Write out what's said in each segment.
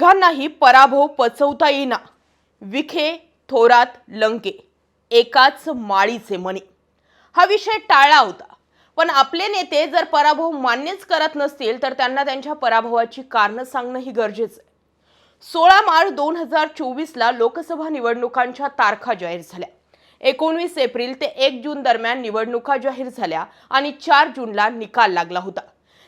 तिघांनाही पराभव पचवता येईना. विखे थोरात लंके. एकाच माळीचे मणी. हा विषय टाळला होता. पण आपले नेते जर पराभव मान्यच करत नसतील तर त्यांना त्यांच्या पराभवाची कारणं सांगणंही गरजेचं आहे. सोळा मार्च दोन हजार चोवीसला लोकसभा निवडणुकांच्या तारखा जाहीर झाल्या. एकोणवीस एप्रिल ते एक जून दरम्यान निवडणुका जाहीर झाल्या आणि चार जूनला निकाल लागला होता.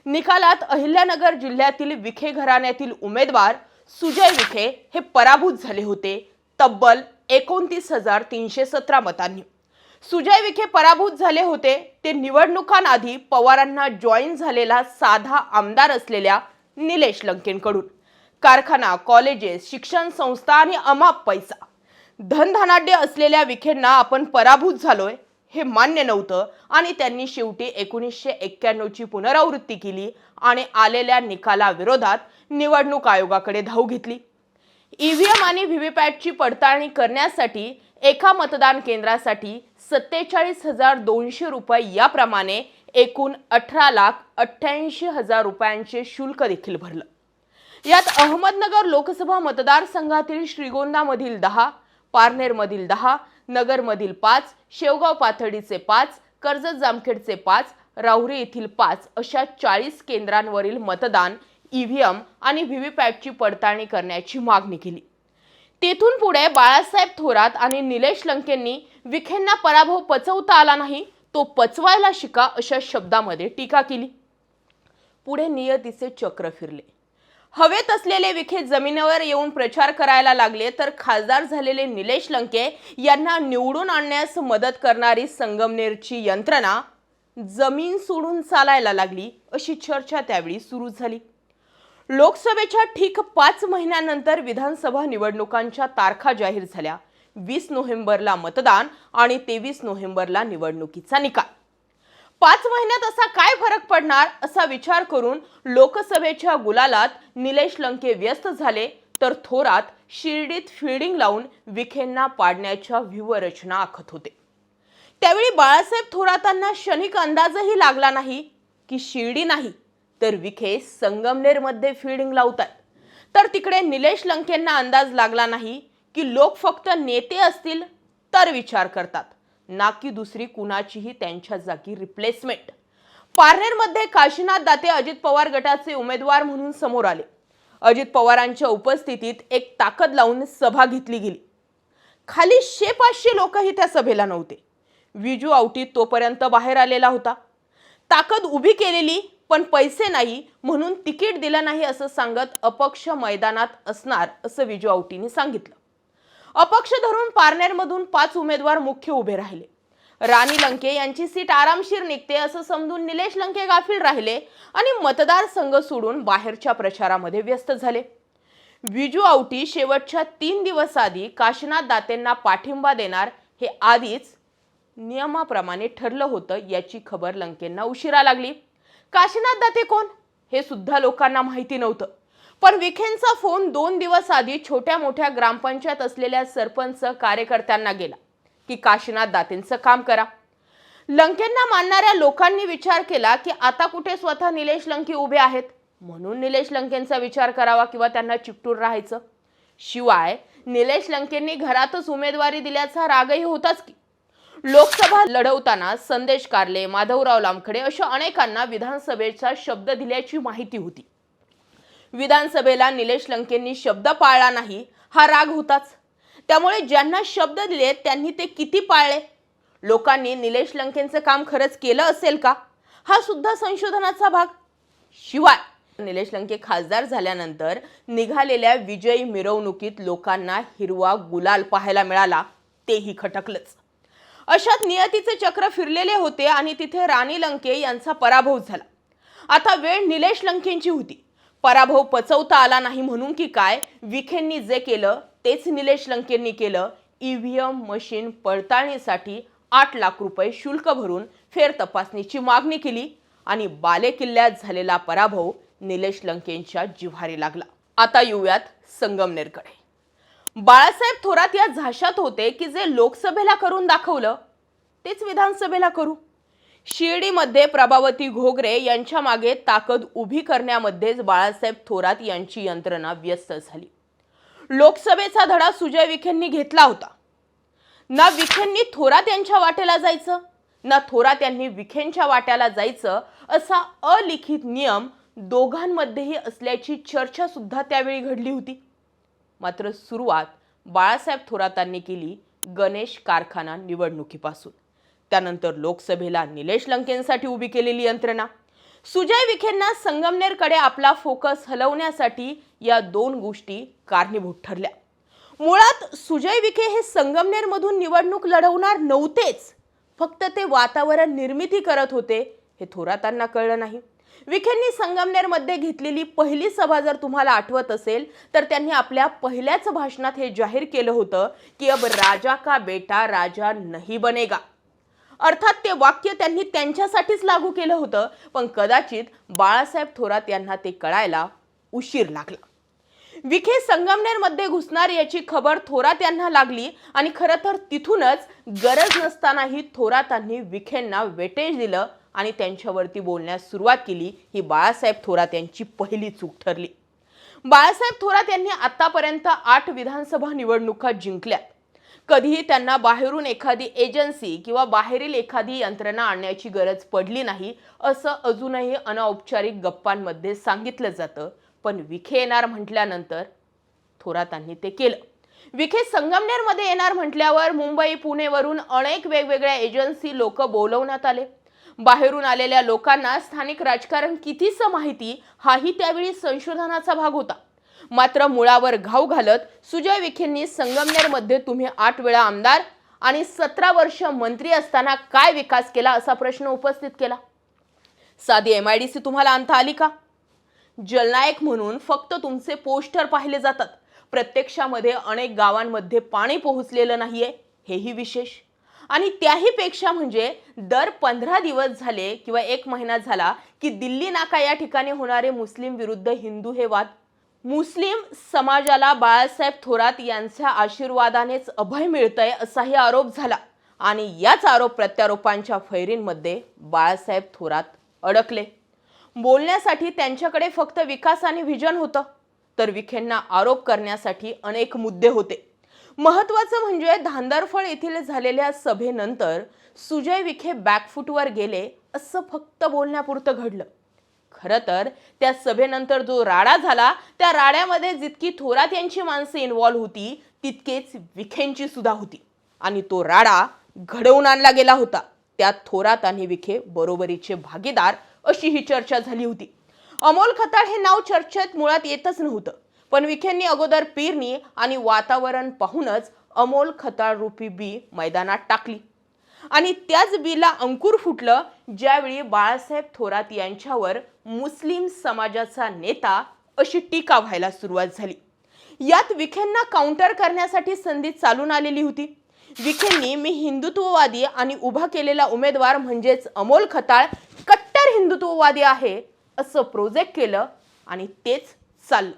निकालात अहिल्यानगर जिल्ह्यातील विखे घराण्यातील उमेदवार सुजय विखे हे पराभूत झाले होते. तब्बल एकोणतीस हजार तीनशे सतरा मतांनी. सुजय विखे पराभूत झाले होते. ते निवडणुकांआधी पवारांना जॉईन झालेला साधा आमदार असलेल्या निलेश लंकेंकडून. कारखाना कॉलेजेस शिक्षण संस्था आणि अमाप पैसा. धनधनाढ्य असलेल्या विखेंना आपण पराभूत झालोय. हे मान्य नव्हतं आणि त्यांनी शेवटी एकोणीसशे एक्क्याण्णवची पुनरावृत्ती केली आणि आलेल्या निकालाविरोधात निवडणूक आयोगाकडे धाव घेतली. ईव्हीएम आणि व्हीव्हीपॅटची पडताळणी करण्यासाठी एका मतदान केंद्रासाठी सत्तेचाळीस हजार दोनशे रुपये याप्रमाणे एकूण अठरा लाख अठ्ठ्याऐंशी हजार रुपयांचे शुल्क देखील भरलं. यात अहमदनगर लोकसभा मतदारसंघातील श्रीगोंदामधील दहा पारनेरमधील दहा नगरमधील पाच शेवगाव पाथडीचे पाच कर्जत जामखेडचे पाच राहुरी येथील पाच अशा चाळीस केंद्रांवरील मतदान ईव्हीएम आणि व्हीव्हीपॅटची पडताळणी करण्याची मागणी केली. तेथून पुढे बाळासाहेब थोरात आणि निलेश लंकेंनी विखेंना पराभव पचवता आला नाही तो पचवायला शिका अशा शब्दामध्ये टीका केली. पुढे नियतीचे चक्र फिरले. हवेत असलेले विखे जमिनीवर येऊन प्रचार करायला लागले तर खासदार झालेले निलेश लंके यांना निवडून आणण्यास मदत करणारी संगमनेरची यंत्रणा जमीन सोडून चालायला लागली अशी चर्चा त्यावेळी सुरू झाली. लोकसभेच्या ठीक पाच महिन्यानंतर विधानसभा निवडणुकांच्या तारखा जाहीर झाल्या. वीस नोव्हेंबरला मतदान आणि तेवीस नोव्हेंबरला निवडणुकीचा निकाल. पाच महिन्यात असा काय फरक पडणार असा विचार करून लोकसभेच्या गुलालात निलेश लंके व्यस्त झाले तर थोरात शिर्डीत फिल्डिंग लावून विखेंना पाडण्याच्या व्यूहरचना आखत होते. त्यावेळी बाळासाहेब थोरातांना क्षणिक अंदाजही लागला नाही की शिर्डी नाही तर विखे संगमनेरमध्ये फिल्डिंग लावतात. तर तिकडे निलेश लंकेंना अंदाज लागला नाही की लोक फक्त नेते असतील तर विचार करतात. ना की दुसरी कुणाचीही त्यांच्या जागी रिप्लेसमेंट पारनेरमध्ये काशीनाथ दाते अजित पवार गटाचे उमेदवार म्हणून समोर आले. अजित पवारांच्या उपस्थितीत एक ताकद लावून सभा घेतली गेली. खाली शे पाचशे लोकही त्या सभेला नव्हते. विजू आवटी तोपर्यंत बाहेर आलेला होता. ताकद उभी केलेली पण पैसे नाही म्हणून तिकीट दिलं नाही असं सांगत अपक्ष मैदानात असणार असं विजू आवटीने सांगितलं. अपक्ष धरून पारनेरमधून पाच उमेदवार मुख्य उभे राहिले. राणी लंके यांची सीट आरामशीर निघते असं समजून निलेश लंके गाफील राहिले आणि मतदारसंघ सोडून बाहेरच्या प्रचारामध्ये व्यस्त झाले. विजू आवटी शेवटच्या तीन दिवस आधी काशीनाथ दातेंना पाठिंबा देणार हे आधीच नियमाप्रमाणे ठरलं होतं याची खबर लंकेंना उशिरा लागली. काशीनाथ दाते कोण? हे सुद्धा लोकांना माहिती नव्हतं. पण विखेंचा फोन दोन दिवस आधी छोट्या मोठ्या ग्रामपंचायत असलेल्या सरपंच कार्यकर्त्यांना गेला की काशीनाथ दातेंचं काम करा. लंकेंना मानणाऱ्या लोकांनी विचार केला की आता कुठे स्वतः निलेश लंके उभे आहेत? म्हणून निलेश लंकेंचा विचार करावा किंवा त्यांना चिकटून राहायचं? शिवाय निलेश लंकेंनी घरातच उमेदवारी दिल्याचा रागही होताच की. लोकसभा लढवताना संदेश कारले माधवराव लामखडे अशा अनेकांना विधानसभेचा शब्द दिल्याची माहिती होती. विधानसभेला निलेश लंकेंनी शब्द पाळला नाही हा राग होताच. त्यामुळे ज्यांना शब्द दिले त्यांनी ते किती पाळले? लोकांनी निलेश लंकेंचं काम खरंच केलं असेल का? हा सुद्धा संशोधनाचा भाग. शिवाय निलेश लंके खासदार झाल्यानंतर निघालेल्या विजयी मिरवणुकीत लोकांना हिरवा गुलाल पाहायला मिळाला तेही खटकलंच. अशात नियतीचे चक्र फिरलेले होते आणि तिथे राणी लंके यांचा पराभव झाला. आता वेळ निलेश लंकेंची होती. पराभव पचवता आला नाही म्हणून की काय? विखेंनी जे केलं तेच निलेश लंकेंनी केलं. ईव्हीएम मशीन पडताळणीसाठी आठ लाख रुपये शुल्क भरून फेर तपासणीची मागणी केली आणि बालेकिल्ल्यात झालेला पराभव निलेश लंकेंच्या जिव्हारी लागला. आता येऊयात संगमनेरकडे. बाळासाहेब थोरात या झाशात होते की जे लोकसभेला करून दाखवलं तेच विधानसभेला करू? शिर्डीमध्ये प्रभावती घोगरे यांच्या मागे ताकद उभी करण्यामध्येच बाळासाहेब थोरात यांची यंत्रणा व्यस्त झाली. लोकसभेचा धडा सुजय विखेंनी घेतला होता. ना विखेंनी थोरात यांच्या वाटेला जायचं ना थोरात यांनी विखेंच्या वाट्याला जायचं असा अलिखित नियम दोघांमध्येही असल्याची चर्चा सुद्धा त्यावेळी घडली होती. मात्र सुरुवात बाळासाहेब थोरातांनी केली गणेश कारखाना निवडणुकीपासून. त्यानंतर लोकसभेला निलेश लंकेंसाठी उभी केलेली यंत्रणा. सुजय विखेंना संगमनेरकडे आपला फोकस हलवण्यासाठी या दोन गोष्टी कारणीभूत ठरल्या. मुळात सुजय विखे हे संगमनेरमधून निवडणूक लढवणार नव्हतेच फक्त ते वातावरण निर्मिती करत होते हे थोरातांना कळलं नाही. विखेंनी संगमनेरमध्ये घेतलेली पहिली सभा जर तुम्हाला आठवत असेल तर त्यांनी आपल्या पहिल्याच भाषणात हे जाहीर केलं होतं की अब राजा का बेटा राजा नहीं बनेगा. अर्थात ते वाक्य त्यांनी त्यांच्यासाठीच लागू केलं होतं. पण कदाचित बाळासाहेब थोरात यांना ते कळायला उशीर लागला. विखे संगमनेरमध्ये घुसणार याची खबर थोरात यांना लागली आणि खरं तर तिथूनच गरज नसतानाही थोरातांनी विखेंना वेटेज दिलं आणि त्यांच्यावरती बोलण्यास सुरुवात केली. ही बाळासाहेब थोरात यांची पहिली चूक ठरली. बाळासाहेब थोरात यांनी आतापर्यंत आठ विधानसभा निवडणुका जिंकल्यात. कधीही त्यांना बाहेरून एखादी एजन्सी किंवा बाहेरील एखादी यंत्रणा आणण्याची गरज पडली नाही असं अजूनही अनौपचारिक गप्पांमध्ये सांगितलं जातं. पण विखे येणार म्हटल्यानंतर थोरातांनी ते केलं. विखे संगमनेरमध्ये येणार म्हटल्यावर मुंबई पुणेवरून अनेक वेगवेगळ्या एजन्सी लोक बोलवण्यात आले. बाहेरून आलेल्या लोकांना स्थानिक राजकारण कितीसं माहिती हाही त्यावेळी संशोधनाचा भाग होता. मात्र मुळावर घाव घालत सुजय विखेंनी संगमनेरमध्ये तुम्ही आठ वेळा आमदार आणि सतरा वर्ष मंत्री असताना काय विकास केला असा प्रश्न उपस्थित केला? साधी एम आय डी सी तुम्हाला आणता आली का? जलनायक म्हणून फक्त तुमचे पोस्टर पाहिले जातात. प्रत्यक्षामध्ये अनेक गावांमध्ये पाणी पोहोचलेलं नाहीये हेही विशेष. आणि त्याही पेक्षा म्हणजे दर पंधरा दिवस झाले किंवा एक महिना झाला की दिल्ली नाका या ठिकाणी होणारे मुस्लिम विरुद्ध हिंदू हे वाद मुस्लिम समाजाला बाळासाहेब थोरात यांच्या आशीर्वादानेच अभय मिळतंय असाही आरोप झाला. आणि याच आरोप प्रत्यारोपांच्या फैरींमध्ये बाळासाहेब थोरात अडकले. बोलण्यासाठी त्यांच्याकडे फक्त विकास आणि व्हिजन होतं तर विखेंना आरोप करण्यासाठी अनेक मुद्दे होते. महत्वाचं म्हणजे धांदरफळ येथील झालेल्या सभेनंतर सुजय विखे बॅकफूटवर गेले असं फक्त बोलण्यापुरतं घडलं. खरं तर त्या सभेनंतर जो राडा झाला त्या राड्यामध्ये जितकी थोरात यांची माणसं इन्व्हॉल्व्ह होती तितकेच विखेंची सुद्धा होती. आणि तो राडा घडवून आणला गेला होता. त्यात थोरात आणि विखे बरोबरीचे भागीदार अशी ही चर्चा झाली होती. अमोल खताळ हे नाव चर्चेत मुळात येतच नव्हतं. पण विखेंनी अगोदर पेरणी आणि वातावरण पाहूनच अमोल खताळ रूपी बी मैदानात टाकली. आणि त्याच बीला अंकुर फुटलं ज्यावेळी बाळासाहेब थोरात यांच्यावर मुस्लिम समाजाचा नेता अशी टीका व्हायला सुरुवात झाली. यात विखेंना काउंटर करण्यासाठी संधी चालून आलेली होती. विखेंनी मी हिंदुत्ववादी आणि उभा केलेला उमेदवार म्हणजेच अमोल खताळ कट्टर हिंदुत्ववादी आहे असं प्रोजेक्ट केलं आणि तेच चाललं.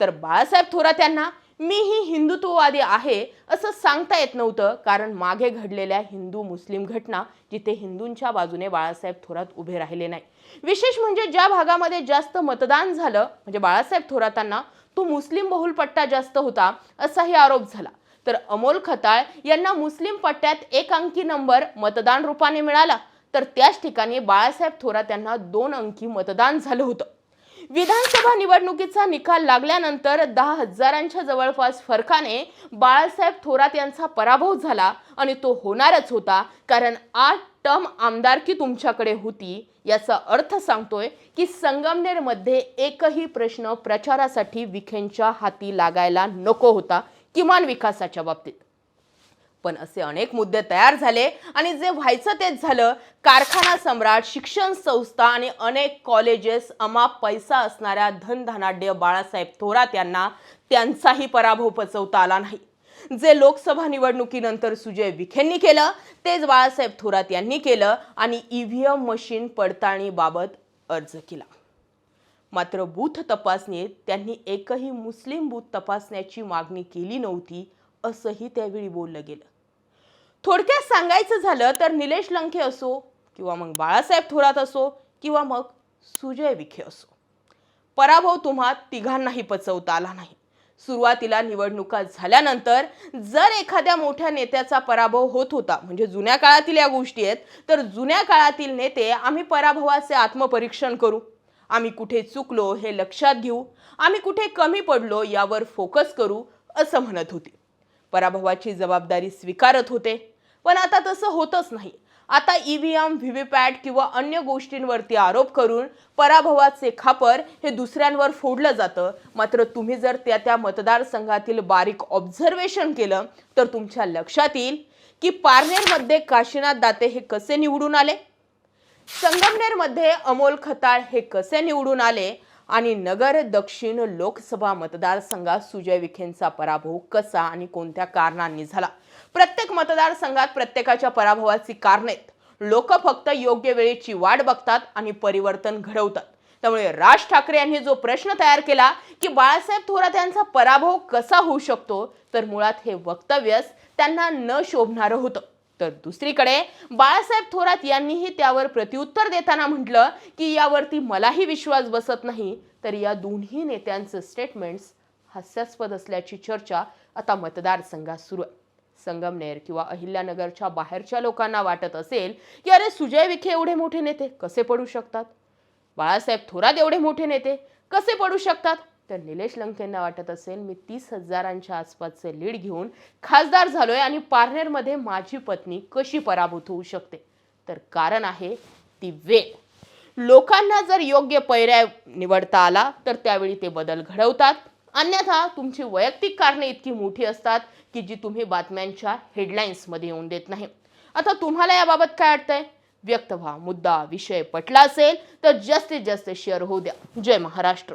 तर बाळासाहेब थोरात यांना मी ही हिंदुत्ववादी आहे असं सांगता येत नव्हतं कारण मागे घडलेल्या हिंदू मुस्लिम घटना जिथे हिंदूंच्या बाजूने बाळासाहेब थोरात उभे राहिले नाही. विशेष म्हणजे ज्या भागामध्ये जास्त मतदान झालं म्हणजे बाळासाहेब थोरातांना तो मुस्लिम बहुल पट्टा जास्त होता असाही आरोप झाला. तर अमोल खताळ यांना मुस्लिम पट्ट्यात एक अंकी नंबर मतदान रूपाने मिळाला. तर त्याच ठिकाणी बाळासाहेब थोरात यांना दोन अंकी मतदान झालं होतं. विधानसभा निवडणुकीचा निकाल लागल्यानंतर दहा हजारांच्या जवळपास फरकाने बाळासाहेब थोरात यांचा पराभव झाला आणि तो होणारच होता. कारण आठ टर्म आमदारकी तुमच्याकडे होती याचा अर्थ सांगतोय की संगमनेरमध्ये एकही प्रश्न प्रचारासाठी विखेंच्या हाती लागायला नको होता. किमान विकासाच्या बाबतीत. पण असे अनेक मुद्दे तयार झाले आणि जे व्हायचं तेच झालं. कारखाना सम्राट शिक्षण संस्था आणि अनेक कॉलेजेस अमाप पैसा असणाऱ्या धनधनाढ्य बाळासाहेब थोरात यांना त्यांचाही पराभव पचवता आला नाही. जे लोकसभा निवडणुकीनंतर सुजय विखेंनी केलं तेच बाळासाहेब थोरात यांनी केलं आणि ईव्हीएम मशीन पडताळणीबाबत अर्ज केला. मात्र बूथ तपासणीत त्यांनी एकही मुस्लिम बूथ तपासण्याची मागणी केली नव्हती असंही त्यावेळी बोललं गेलं. थोडक्यात सांगायचं झालं तर निलेश लंके असो किंवा मग बाळासाहेब थोरात असो किंवा मग सुजय विखे असो. पराभव तुम्हा तिघांनाही पचवता आला नाही. सुरुवातीला निवडणुका झाल्यानंतर जर एखाद्या मोठ्या नेत्याचा पराभव होत होता म्हणजे जुन्या काळातील या गोष्टी आहेत तर जुन्या काळातील नेते आम्ही पराभवाचे आत्मपरीक्षण करू. आम्ही कुठे चुकलो हे लक्षात घेऊ. आम्ही कुठे कमी पडलो यावर फोकस करू असं म्हणत होते. पराभवाची जबाबदारी स्वीकारत होते. पण आता तसं होतच नाही. आता ईव्हीएम व्हीव्हीपॅट किंवा अन्य गोष्टींवरती आरोप करून पराभवाचे खापर हे दुसऱ्यांवर फोडलं जातं. मात्र तुम्ही जर त्या त्या मतदारसंघातील बारीक ऑब्झर्वेशन केलं तर तुमच्या लक्षात येईल की पारनेरमध्ये काशीनाथ दाते हे कसे निवडून आले? संगमनेरमध्ये अमोल खताळ हे कसे निवडून आले? आणि नगर दक्षिण लोकसभा मतदारसंघात सुजय विखेंचा पराभव कसा आणि कोणत्या कारणांनी झाला? प्रत्येक मतदारसंघात प्रत्येकाच्या पराभवाची कारणेत आहेत लोक फक्त योग्य वेळेची वाट बघतात आणि परिवर्तन घडवतात. त्यामुळे राज ठाकरे यांनी जो प्रश्न तयार केला की बाळासाहेब थोरात यांचा पराभव कसा होऊ शकतो तर मुळात हे वक्तव्यच त्यांना न शोभणारं होतं. तर दुसरीकडे बाळासाहेब थोरात यांनीही त्यावर प्रत्युत्तर देताना म्हटलं की यावरती मलाही विश्वास बसत नाही तर या दोन्ही नेत्यांचं स्टेटमेंट्स हास्यास्पद असल्याची चर्चा आता मतदारसंघात सुरू आहे. संगमनेर किंवा अहिल्यानगरच्या बाहेरच्या लोकांना वाटत असेल की अरे सुजय विखे एवढे मोठे नेते कसे पडू शकतात? बाळासाहेब थोरात एवढे मोठे नेते कसे पडू शकतात? तर निलेश लंकेंना वाटत असेल मी तीस हजारांच्या आसपासचे लीड घेऊन खासदार झालोय आणि पारनेरमध्ये माझी पत्नी कशी पराभूत होऊ शकते? तर कारण आहे ती वेळ. लोकांना जर योग्य पर्याय निवडता आला तर त्यावेळी ते बदल घडवतात. अन्यथा तुमची वैयक्तिक कारणे इतकी मोठी असतात की जी तुम्ही बातम्यांच्या हेडलाईन्समध्ये येऊन देत नाही. आता तुम्हाला याबाबत काय वाटतंय? व्यक्त व्हा. मुद्दा विषय पटला असेल तर जास्तीत जास्त शेअर होऊ द्या. जय महाराष्ट्र.